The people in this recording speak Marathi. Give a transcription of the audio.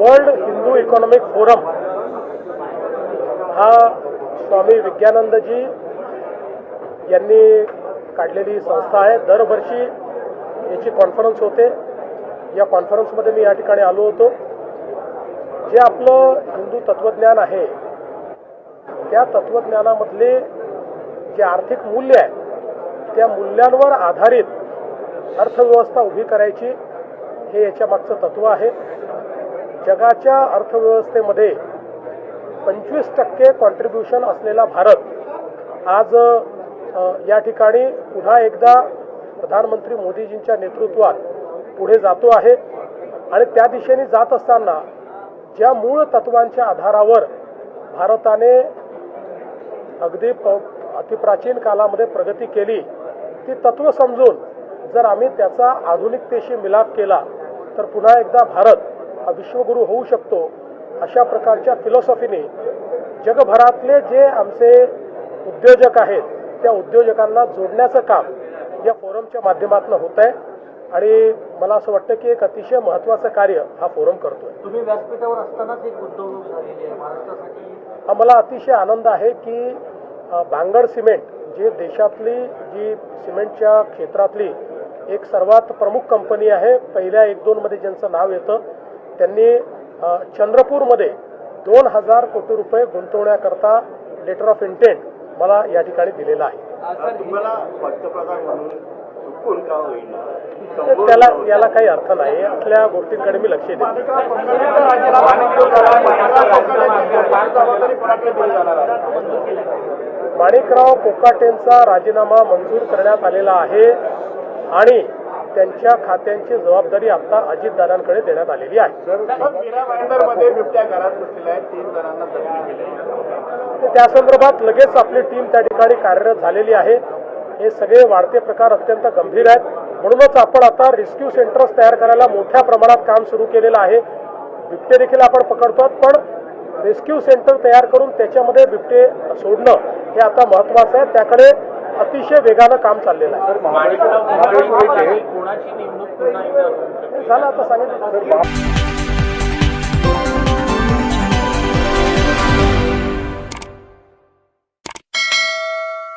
वर्ल्ड हिंदू इकॉनॉमिक फोरम हा स्वामी विज्ञानंदजी यांनी काढलेली संस्था आहे. दरवर्षी याची कॉन्फरन्स होते. या कॉन्फरन्समध्ये मी या ठिकाणी आलो होतो. जे आपलं हिंदू तत्वज्ञान आहे त्या तत्वज्ञानामधले जे आर्थिक मूल्य आहे त्या मूल्यांवर आधारित अर्थव्यवस्था उभी करायची हे याच्या मागचं तत्व आहे. जगाच्या अर्थव्यवस्थेमध्ये पंचवीस टक्के कॉन्ट्रीब्युशन असलेला भारत आज या ठिकाणी पुन्हा एकदा प्रधानमंत्री मोदीजींच्या नेतृत्वात पुढे जातो आहे. आणि त्या दिशेने जात असताना ज्या मूळ तत्वांच्या आधारावर भारताने अगदी प अतिप्राचीन कालामध्ये प्रगती केली ती तत्व समजून जर आम्ही त्याचा आधुनिकतेशी मिलाप केला तर पुन्हा एकदा भारत विश्वगुरू होऊ शकतो अशा प्रकारच्या फिलॉसॉफीने जगभरातले जे आमचे उद्योजक आहेत त्या उद्योजकांना जोडण्याचं काम या फोरमच्या माध्यमातून होत आहे. आणि मला असं वाटतं की एक अतिशय महत्त्वाचं कार्य हा फोरम करतोय. तुम्ही व्यासपीठावर असतानाच एक गुंतवणूक झालेली आहे. महाराष्ट्रासाठी हा मला अतिशय आनंद आहे की अ, बांगड सिमेंट जे देशातली जी सिमेंटच्या क्षेत्रातली एक सर्वात प्रमुख कंपनी आहे पहिल्या एक दोनमध्ये ज्यांचं नाव येतं त्यांनी चंद्रपूरमध्ये दोन हजार कोटी रुपये गुंतवण्याकरता लेटर ऑफ इंटेंट मला या ठिकाणी दिलेला आहे. तुम्हाला पंतप्रधान म्हणून चुकून का होईल तर त्याला याला काही अर्थ नाही. असल्या गोष्टींकडे मी लक्ष देतो माणिकराव कोकाटेंचा राजीनामा मंजूर करण्यात आलेला आहे. आणि त्यांच्या खात्यांची जबाबदारी आता अजितदादांकडे देण्यात आलेली आहे. मध्ये बिबट्या घरात बसलेल्या आहेत. तीन जणांना जखमी केले. त्या संदर्भात लगेच आपली टीम त्या ठिकाणी कार्यरत झालेली आहे. हे सगळे वाढते प्रकार अत्यंत गंभीर आहेत. म्हणूनच आपण आता रेस्क्यू सेंटर्स तयार करायला मोठ्या प्रमाणात काम सुरू केलेलं आहे. बिबटे देखील आपण पकडतो पण रेस्क्यू सेंटर तयार करून त्याच्यामध्ये बिबटे सोडणं हे आता महत्वाचं आहे. त्याकडे अतिशय वेगानं काम चाललेलं आहे. झालं आता सांगितलं.